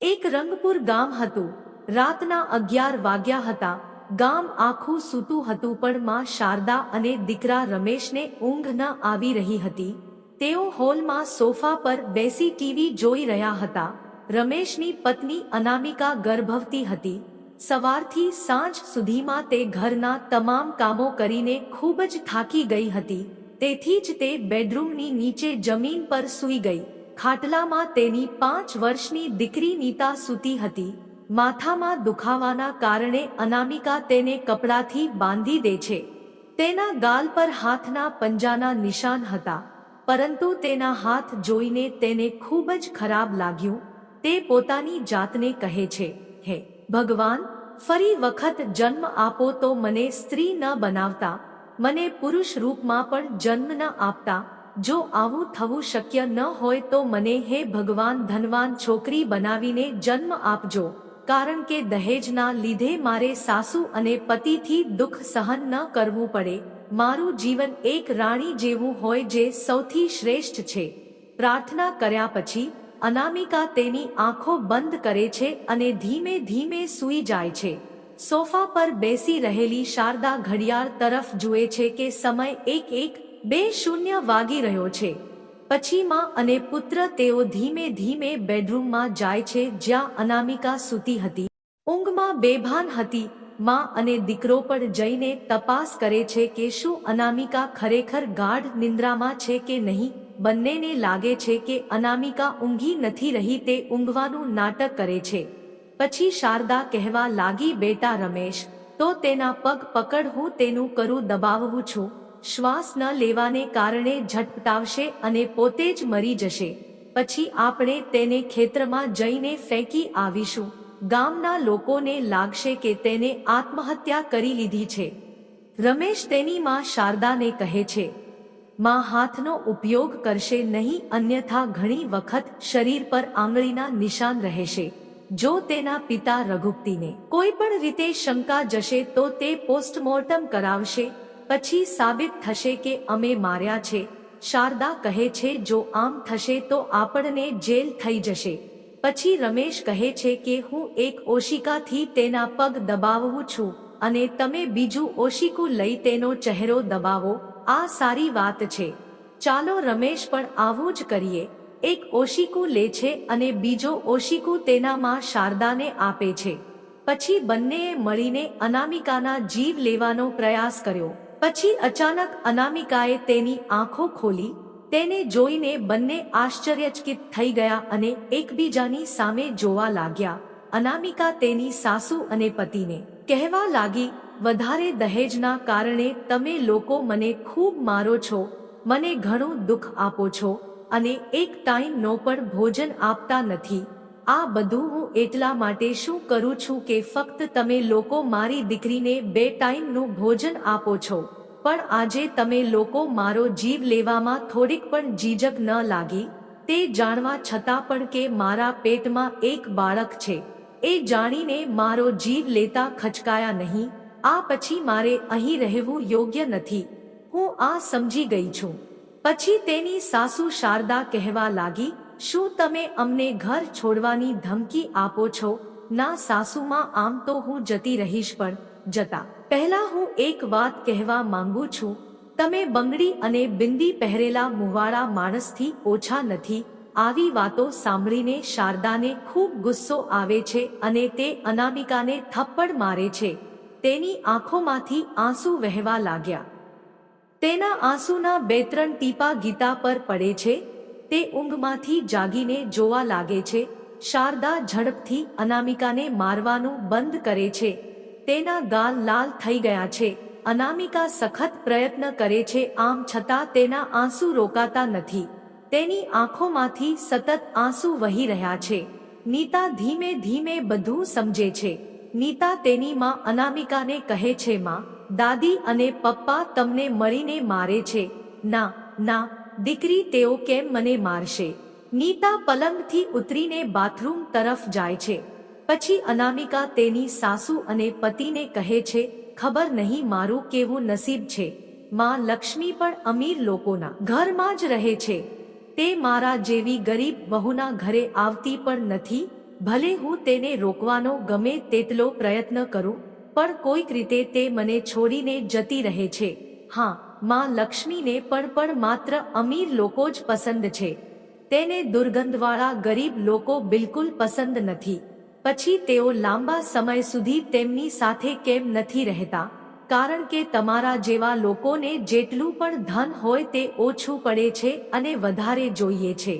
એક રંગપુર ગામ હતું. રાતના અગિયાર વાગ્યા હતા. ગામ આખું સૂતું હતું પણ માં શારદા અને દીકરા રમેશને ઊંઘ ન આવી રહી હતી. તેઓ હોલમાં સોફા પર બેસી ટીવી જોઈ રહ્યા હતા. રમેશની પત્ની અનામિકા ગર્ભવતી હતી. સવારથી સાંજ સુધીમાં તે ઘરના તમામ કામો કરીને ખૂબ જ થાકી ગઈ હતી. તેથી જ તે બેડરૂમની નીચે જમીન પર સૂઈ ગઈ. ખાટલામાં તેની પાંચ વર્ષની દીકરી નીતા સૂતી હતી. માથામાં દુખાવાના કારણે અનામિકા તેને કપડાથી બાંધી દે છે. તેના ગાલ પર હાથના પંજાના નિશાન હતા. પરંતુ તેના હાથ જોઈને તેને ખૂબ જ ખરાબ લાગ્યું. તે પોતાની જાતને કહે છે, હે, ભગવાન, ફરી વખત જન્મ આપો તો મને સ્ત્રી ન બનાવતા. મને પુરુષ રૂપમાં પણ જન્મ ન આપતા. જો આવું થવું શક્ય ન હોય તો મને હે ભગવાન ધનવાન છોકરી બનાવીને જન્મ આપજો. કારણ કે દહેજના લીધે મારે સાસુ અને પતિથી દુઃખ સહન ન કરવું પડે. મારું જીવન એક રાણી જેવું હોય જે સૌથી શ્રેષ્ઠ છે. પ્રાર્થના કર્યા પછી, અનામિકા તેની આંખો બંધ કરે છે અને ધીમે ધીમે સૂઈ જાય છે. સોફા પર બેસી રહેલી શારદા ઘડિયાળ તરફ જુએ છે કે સમય એક એક બે શૂન્ય વાગી રહ્યો છે. પછી માં અને પુત્ર તેઓ ધીમે ધીમે બેડરૂમમાં જાય છે જ્યાં અનામિકા સૂતી હતી. ઊંઘમાં બેભાન હતી. માં અને દીકરો પણ જઈને તપાસ કરે છે કે શું અનામિકા ખરેખર ગાઢ નિંદ્રામાં છે કે નહીં. બંનેને લાગે છે કે અનામિકા ઊંઘી નથી રહી તે ઊંઘવાનું નાટક કરે છે. પછી શારદા કહેવા લાગી, બેટા રમેશ, તો તેના પગ પકડ, હું તેનું કરું, દબાવવું છું. શ્વાસ ન લેવાને કારણે ઝટપટાવશે અને પોતે જ મરી જશે. પછી આપણે તેને ખેતરમાં જઈને ફેંકી આવીશું. ગામના લોકોને લાગશે કે તેને આત્મહત્યા કરી લીધી છે. રમેશ તેની માં શારદાને કહે છે, માં હાથનો ઉપયોગ કરશે નહીં, અન્યથા ઘણી વખત શરીર પર આંગળીના નિશાન રહેશે. જો તેના પિતા રઘુપતિને કોઈ પણ રીતે શંકા જશે તો તે પોસ્ટમોર્ટમ કરાવશે. પછી સાબિત થશે કે અમે માર્યા છે. શારદા કહે છે, જો આમ થશે તો આપણને જેલ થઈ જશે. પછી રમેશ કહે છે કે હું એક ઓશિકાથી તેના પગ દબાવું છું અને તમે બીજું ઓશિકું લઈ તેનો ચહેરો દબાવો. આ સારી વાત છે. ચાલો રમેશ પણ આવું જ કરીએ. એક ઓશિકું લે છે અને બીજો ઓશિકું તેનામાં શારદાને આપે છે. પછી બંનેએ મળીને અનામિકાના જીવ લેવાનો પ્રયાસ કર્યો. પછી અચાનક અનામિકાએ તેની આંખો ખોલી, તેને જોઈને બંને આશ્ચર્યચકિત થઈ ગયા અને એકબીજાની સામે જોવા લાગ્યા. અનામિકા તેની સાસુ અને પતિને કહેવા લાગી, વધારે દહેજના કારણે તમે લોકો મને ખૂબ મારો છો, મને ઘણું દુઃખ આપો છો, અને એક ટાઈમનો પણ ભોજન આપતા નથી. આ બધું હું એટલા માટે શું કરું છું કે ફક્ત તમે લોકો મારી દીકરીને બે ટાઈમનું ભોજન આપો છો. પણ આજે તમે લોકો મારો જીવ લેવામાં થોડીક પણ જીજક ન લાગી. તે જાણવા છતાં પણ કે મારા પેટમાં એક બાળક છે. એ જાણીને મારો જીવ લેતા ખચકાયા નહીં. આ પછી મારે અહીં રહેવું યોગ્ય નથી. હું આ સમજી ગઈ છું. પછી તેની સાસુ શારદા કહેવા લાગી શું તમે અમને ઘર છોડવાની ધમકી આપો છો? ના, સાસુમાં આમ તો હું જતી રહીશ પણ. જતા, પહેલા હું એક વાત કહેવા માંગુ છું. તમે બંગડી અને બિંદી પહેરેલા મુવાળા માણસથી ઓછા નથી. આવી વાતો સાંભળીને શારદાને ખૂબ ગુસ્સો આવે છે અને તે અનામિકાને થપ્પડ મારે છે. તેની આંખોમાંથી આંસુ વહેવા લાગ્યા. તેના આંસુના બે ત્રણ ટીપા ગીતા પર પડે છે. તે ઊંઘમાંથી જાગીને જોવા લાગે છે. શારદા ઝડપથી અનામિકાને મારવાનું બંધ કરે છે. તેના ગાલ લાલ થઈ ગયા છે. અનામિકા સખત પ્રયત્ન કરે છે, આમ છતાં તેના આંસુ રોકાતા નથી. તેની આંખોમાંથી સતત આંસુ વહી રહ્યા છે. નીતા ધીમે ધીમે બધું સમજે છે. નીતા તેની માં અનામિકાને કહે છે, માં, દાદી અને પપ્પા તમને મળીને મારે છે. ના ના દીકરી તેઓ કેમ મને મારશે? નીતા પલંગથી ઉતરીને બાથરૂમ તરફ જાય છે. પછી અનામિકા તેની સાસુ અને પતિને કહે છે, ખબર નહીં મારું કેવું નસીબ છે. માં લક્ષ્મી પણ અમીર લોકોના ઘરમાં જ રહે છે. તે મારા જેવી ગરીબ બહુના ઘરે આવતી પણ નથી. ભલે હું તેને રોકવાનો ગમે તેટલો પ્રયત્ન કરું, પણ કોઈક રીતે તે મને છોડીને જતી રહે છે. હા માં લક્ષ્મીને પણ પણ માત્ર અમીર લોકો જ પસંદ છે. તેને દુર્ગંધવાળા ગરીબ લોકો બિલકુલ પસંદ નથી. પછી તેઓ લાંબા સમય સુધી તેમની સાથે કેમ નથી રહેતા? કારણ કે તમારા જેવા લોકોને જેટલું પણ ધન હોય તે ઓછું પડે છે અને વધારે જોઈએ છે.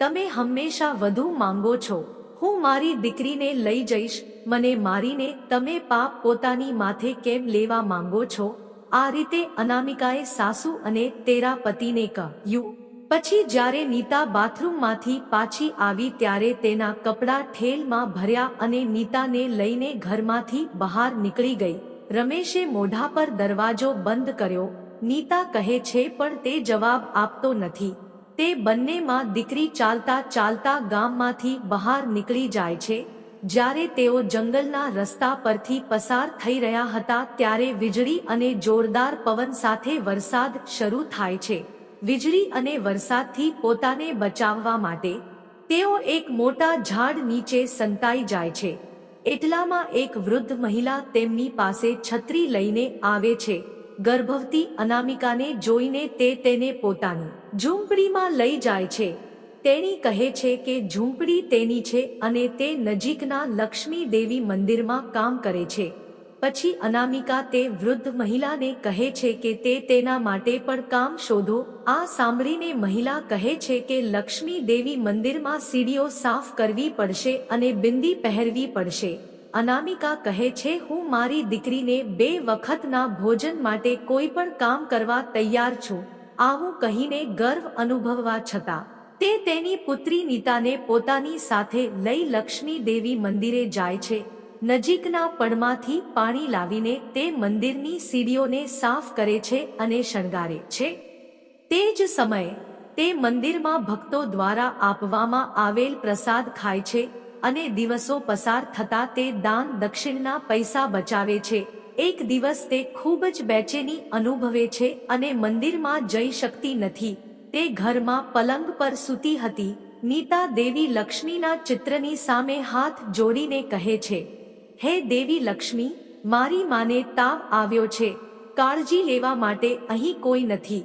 તમે હંમેશા વધુ માંગો છો. હું મારી દીકરીને લઈ જઈશ. મને મારીને તમે પાપ પોતાની માથે કેમ લેવા માંગો છો? આ રીતે અનામિકાએ સાસુ અને તેરા પતિને કહ્યું પછી જ્યારે નીતા બાથરૂમમાંથી પાછી આવી ત્યારે તેના કપડાં ઠેલમાં ભર્યા અને નીતાને લઈને ઘરમાંથી બહાર નીકળી ગઈ. રમેશે મોઢા પર દરવાજો બંધ કર્યો. નીતા કહે છે, પણ તે જવાબ આપતો નથી. તે બંનેમાં દીકરી ચાલતા ચાલતા ગામમાંથી બહાર નીકળી જાય છે. જ્યારે તેઓ જંગલના રસ્તા પરથી પસાર થઈ રહ્યા હતા ત્યારે વીજળી અને જોરદાર પવન સાથે વરસાદ શરૂ થાય છે. વીજળી અને વરસાદથી પોતાને બચાવવા માટે તેઓ એક મોટા ઝાડ નીચે સંતાઈ જાય છે. એટલામાં એક વૃદ્ધ મહિલા તેમની પાસે છત્રી લઈને આવે છે. ગર્ભવતી અનામિકાને જોઈને તે તેને પોતાની ઝૂંપડીમાં લઈ જાય છે. તેણી કહે છે કે ઝૂંપડી તેની છે અને તે નજીકના લક્ષ્મી દેવી મંદિરમાં કામ કરે છે. પછી અનામિકા તે વૃદ્ધ મહિલાને કહે છે કે તે તેના માટે પણ કામ શોધો. આ સાંભળીને મહિલા કહે છે કે લક્ષ્મી દેવી મંદિરમાં સીડીઓ સાફ કરવી પડશે અને બિંદી પહેરવી પડશે. અનામિકા કહે છે, હું મારી દીકરીને બે વખતના ભોજન માટે કોઈ પણ કામ કરવા તૈયાર છું. આવું કહીને ગર્વ અનુભવવા છતાં તે તેની પુત્રી નીતાને પોતાની સાથે લઈ લક્ષ્મી દેવી મંદિરે જાય છે. નજીકના પડમાંથી પાણી લાવીને તે મંદિરની સીડીઓને સાફ કરે છે અને શણગારે છે. તે જ સમયે, તે મંદિરમાં ભક્તો દ્વારા આપવામાં આવેલ પ્રસાદ ખાય છે અને દિવસો પસાર થતા તે દાન દક્ષિણના પૈસા બચાવે છે. એક દિવસ તે ખૂબ જ બેચેની અનુભવે છે અને મંદિરમાં જઈ શકતી નથી. તે ઘરમાં પલંગ પર સૂતી હતી. નીતા દેવી લક્ષ્મીના ચિત્રની સામે હાથ જોડીને કહે છે, હે દેવી લક્ષ્મી, મારી માને તાવ આવ્યો છે. કાળજી લેવા માટે અહીં કોઈ નથી.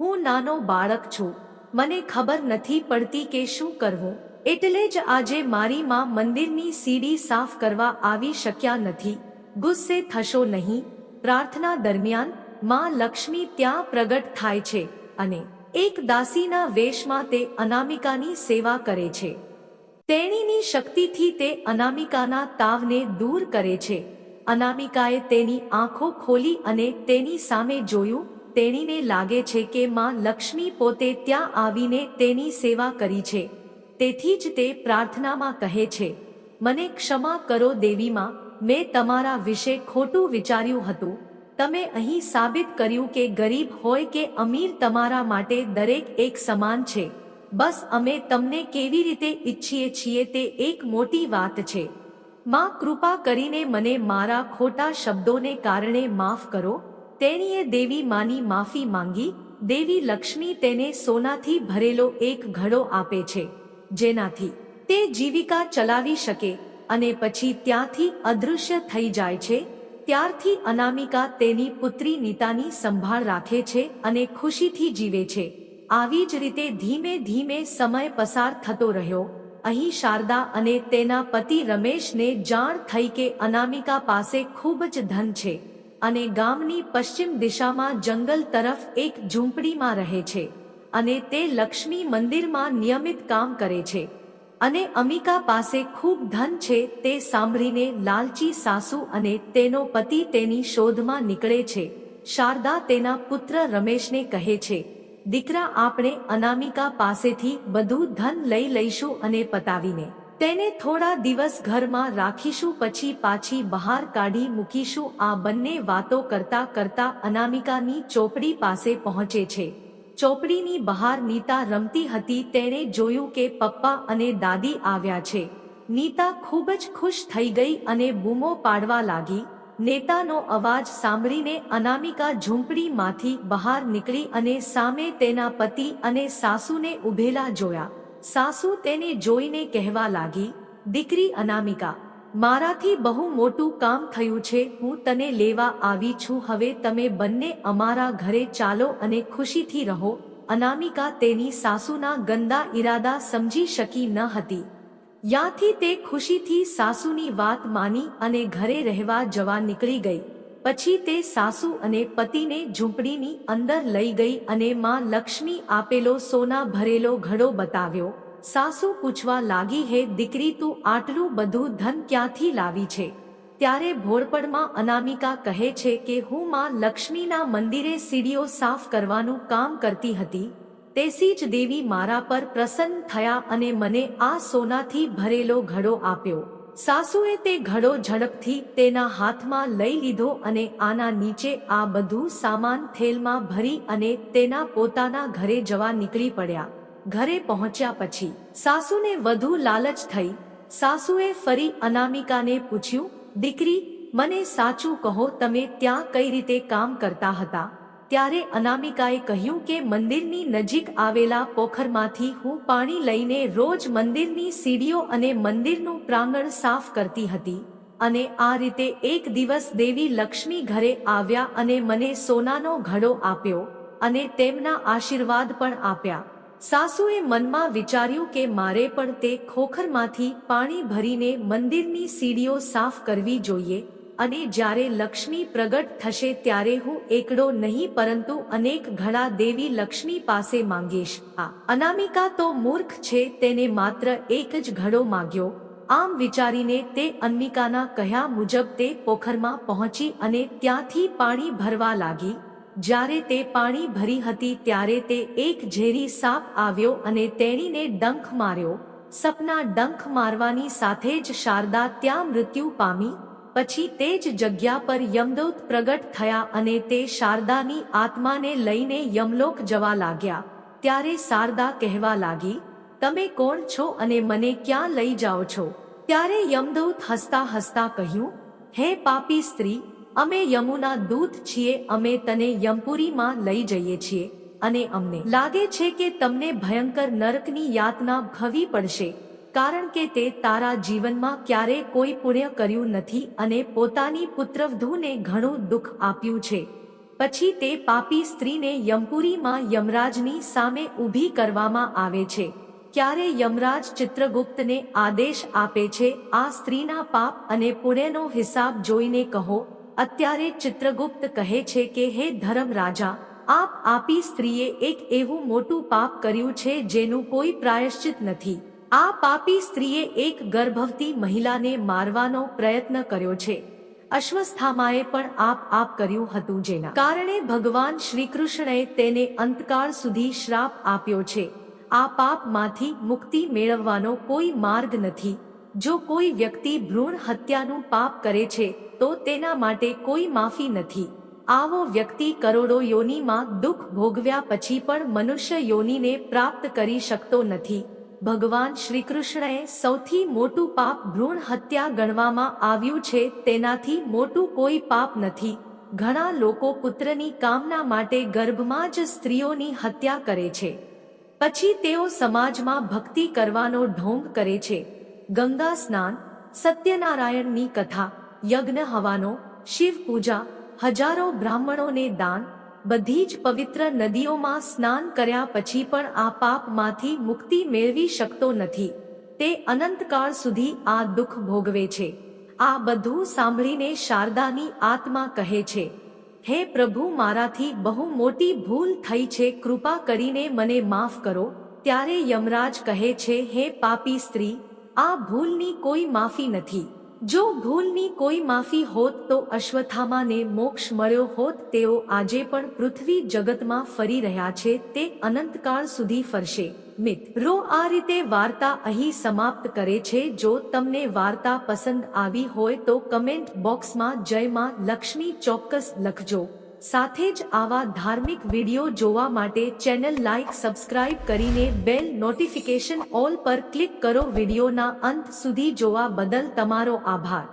હું નાનો બાળક છું. મને ખબર નથી પડતી કે શું કરવું. એટલે જ આજે મારી માં મંદિરની સીડી સાફ કરવા આવી શક્યા નથી. ગુસ્સે થશો નહીં. પ્રાર્થના દરમિયાનમાં લક્ષ્મી ત્યાં પ્રગટ થાય છે અને એક દાસીના વેશમાં તે અનામિકાની સેવા કરે છે. તેણીની શક્તિથી તે અનામિકાના તાવને દૂર કરે છે. અનામિકાએ તેની આંખો ખોલી અને તેની સામે જોયું, તેણીને લાગે છે કે માં લક્ષ્મી પોતે ત્યાં આવીને તેની સેવા કરી છે. તેથી જ તે પ્રાર્થનામાં કહે છે, મને ક્ષમા કરો દેવીમાં, મેં તમારા વિશે ખોટું વિચાર્યું હતું તમે અહીં સાબિત કર્યું કે ગરીબ હોય કે અમીર તમારા માટે દરેક એક સમાન છે. બસ અમે તમને કેવી રીતે ઈચ્છીએ છીએ તે એક મોટી વાત છે. માં કૃપા કરીને મને મારા ખોટા શબ્દોને કારણે માફ કરો. તેણીએ દેવી માની માફી માંગી. દેવી લક્ષ્મી તેને સોનાથી ભરેલો એક ઘડો આપે છે, જેનાથી તે જીવિકા ચલાવી શકે અને પછી ત્યાંથી અદૃશ્ય થઈ જાય છે. ત્યારથી અનામિકા તેની પુત્રી નીતાની સંભાળ રાખે છે અને ખુશીથી જીવે છે. આવી જ રીતે ધીમે ધીમે સમય પસાર થતો રહ્યો. અહીં શારદા અને તેના પતિ રમેશને જાણ થઈ કે અનામિકા પાસે ખૂબ જ ધન છે અને ગામની પશ્ચિમ દિશામાં જંગલ તરફ એક ઝૂંપડીમાં રહે છે અને તે લક્ષ્મી મંદિરમાં નિયમિત કામ કરે છે. અને અમિકા પાસે ખૂબ ધન છે તે સાંભળીને લાલચી સાસુ અને તેનો પતિ તેની શોધમાં નીકળે છે. શારદા તેના પુત્ર રમેશને કહે છે, દીકરા, આપણે અનામિકા પાસેથી બધું ધન લઈ લઈશું અને પતાવીને તેને થોડા દિવસ ઘરમાં રાખીશું, પછી પાછી બહાર કાઢી મૂકીશું. આ બંને વાતો કરતા કરતા અનામિકાની ચોપડી પાસે પહોંચે છે. ચોપડીની બહાર નીતા રમતી હતી, તેણે જોયું કે પપ્પા અને દાદી આવ્યા છે. નીતા ખૂબ જ ખુશ થઈ ગઈ અને બૂમો પાડવા લાગી. નેતાનો અવાજ સાંભળીને અનામિકા ઝૂંપડીમાંથી બહાર નીકળી અને સામે તેના પતિ અને સાસુને ઉભેલા જોયા. સાસુ તેને જોઈને કહેવા લાગી, દીકરી અનામિકા મારાથી બહુ મોટું કામ થયું છે, હું તને લેવા આવી છું, હવે તમે બંને અમારા ઘરે ચાલો અને ખુશીથી રહો, અનામિકા તેની સાસુના ગંદા ઈરાદા સમજી શકી ન હતી. યાથી તે ખુશીથી સાસુની વાત માની અને ઘરે રહેવા જવા નીકળી ગઈ. પછી તે સાસુ અને પતિને ઝૂંપડીની અંદર લઈ ગઈ અને માં લક્ષ્મી આપેલો સોના ભરેલો ઘડો બતાવ્યો. સાસુ પૂછવા લાગી, હે દીકરી, તું આટલું બધું ધન ક્યાંથી લાવી છે? ત્યારે ભોરપડમાં અનામિકા કહે છે કે, હું માં લક્ષ્મીના મંદિરે સીડીઓ સાફ કરવાનું કામ કરતી હતી. તેસી જ દેવી મારા પર પ્રસન્ન થયા અને મને આ સોનાથી ભરેલો ઘડો આપ્યો. સાસુએ તે ઘડો ઝડપથી તેના હાથમાં લઈ લીધો અને આના નીચે આ બધું સામાન થેલમાં ભરી અને તેના પોતાના ઘરે જવા નીકળી પડ્યા. ઘરે પહોંચ્યા પછી સાસુને વધુ લાલચ થઈ સાસુએ ફરી અનામિકાને પૂછ્યું, દીકરી, મને સાચું કહો, તમે ત્યાં કઈ રીતે કામ કરતા હતા? ત્યારે અનામિકાએ કહ્યું કે મંદિરની નજીક આવેલા પોખરમાંથી હું પાણી લઈને રોજ મંદિરની સીડીઓ અને મંદિરનું પ્રાંગણ સાફ કરતી હતી અને આ રીતે એક દિવસ દેવી લક્ષ્મી ઘરે આવ્યા અને મને સોનાનો ઘડો આપ્યો અને તેમના આશીર્વાદ પણ આપ્યા. સાસુએ મનમાં વિચાર્યું કે મારે પણ તે ખોખરમાંથી પાણી ભરીને મંદિરની સીડીઓ સાફ કરવી જોઈએ અને જ્યારે લક્ષ્મી પ્રગટ થશે ત્યારે હું એકડો નહીં પરંતુ અનેક ઘડા દેવી લક્ષ્મી પાસે માંગીશ. આ અનામિકા તો મૂર્ખ છે, તેને માત્ર એક જ ઘડો માંગ્યો. આમ વિચારીને તે અન્મિકાના કહ્યા મુજબ તે પોખરમાં પહોંચી અને ત્યાંથી પાણી ભરવા લાગી. જ્યારે તે પાણી ભરી હતી ત્યારે તે એક ઝેરી સાપ આવ્યો અને તેણીને ડંખ માર્યો. સપના ડંખ મારવાની સાથે જ શારદા ત્યાં મૃત્યુ પામી. પછી તે જ જગ્યા પર યમદૂત પ્રગટ થયા અને તે શારદાની આત્માને લઈને યમલોક જવા લાગ્યા. ત્યારે શારદા કહેવા લાગી, તમે કોણ છો અને મને ક્યાં લઈ જાઓ છો? ત્યારે યમદૂત હસતા હસતા કહ્યું, હે પાપી સ્ત્રી અમે યમુના દૂત છીએ, અમે તને યમપુરીમાં લઈ જઈએ છીએ અને અમને લાગે છે કે તમને ભયંકર નરકની યાતના ખવી પડશે, કારણ કે તે તારા જીવનમાં ક્યારે કોઈ પુણ્ય કર્યું નથી અને પોતાની પુત્રવધૂને ઘણું દુઃખ આપ્યું છે. પછી તે પાપી સ્ત્રીને યમપુરીમાં યમરાજની સામે ઊભી કરવામાં આવે છે. ક્યારે યમરાજ ચિત્રગુપ્તને આદેશ આપે છે, આ સ્ત્રીના પાપ અને પુણ્યનો હિસાબ જોઈને કહો અત્યારે ચિત્રગુપ્ત કહે છે કે, હે ધર્મ રાજા, આપ આપી સ્ત્રીએ એક એવું મોટું પાપ કર્યું છે જેનું કોઈ પ્રાયશ્ચિત નથી. આ પાપી સ્ત્રીએ એક ગર્ભવતી મહિલાને મારવાનો પ્રયત્ન કર્યો છે. અશ્વસ્થામાએ પણ આપ આપ કર્યું હતું જેના કારણે ભગવાન શ્રીકૃષ્ણએ તેને અંતકાળ સુધી શ્રાપ આપ્યો છે. આ પાપમાંથી મુક્તિ મેળવવાનો કોઈ માર્ગ નથી. જો કોઈ વ્યક્તિ ભ્રૂણ હત્યાનું પાપ કરે છે, તો તેના માટે કોઈ માફી નથી. આવો વ્યક્તિ કરોડો યોનીમાં દુઃખ ભોગવ્યા પછી પણ મનુષ્ય યોનીને પ્રાપ્ત કરી શકતો નથી. ભગવાન શ્રી કૃષ્ણએ સૌથી મોટું પાપ ભ્રૂણ હત્યા ગણવામાં આવ્યું છે, તેનાથી મોટું કોઈ પાપ નથી. ઘણા લોકો પુત્રની કામના માટે ગર્ભમાં જ સ્ત્રીઓની હત્યા કરે છે. પછી તેઓ સમાજમાં ભક્તિ કરવાનો ઢોંગ કરે છે. ગંગા સ્નાન, સત્યનારાયણની કથા, યજ્ઞ હવાનો, શિવ પૂજા, હજારો બ્રાહ્મણોને દાન, બધી જ પવિત્ર નદીઓમાં સ્નાન કર્યા પછી પણ આ પાપમાંથી મુક્તિ મેળવી શકતો નથી. તે અનંતકાળ સુધી આ દુઃખ ભોગવે છે. આ બધું સાંભળીને શારદાની આત્મા કહે છે, હે પ્રભુ, મારાથી બહુ મોટી ભૂલ થઈ છે, કૃપા કરીને મને માફ કરો. ત્યારે યમરાજ કહે છે, હે પાપી સ્ત્રી આ ભૂલની કોઈ માફી નથી. જો ભૂલની કોઈ માફી હોત તો અશ્વથામાને મોક્ષ મળ્યો હોત, તેઓ આજે પણ પૃથ્વી જગતમાં ફરી રહ્યા છે, તે અનંતકાળ સુધી ફરશે. મિત્રો આ રીતે વાર્તા અહીં સમાપ્ત કરે છે, જો તમને વાર્તા પસંદ આવી હોય તો કમેન્ટ બોક્સમાં જય માં લક્ષ્મી ચોક્કસ લખજો. સાથે જ આવા ધાર્મિક વીડિયો જોવા માટે ચેનલ લાઇક સબસ્ક્રાઇબ કરીને બેલ નોટિફિકેશન ઓલ પર ક્લિક કરો. વિડીયોના અંત સુધી જોવા બદલ તમારો આભાર.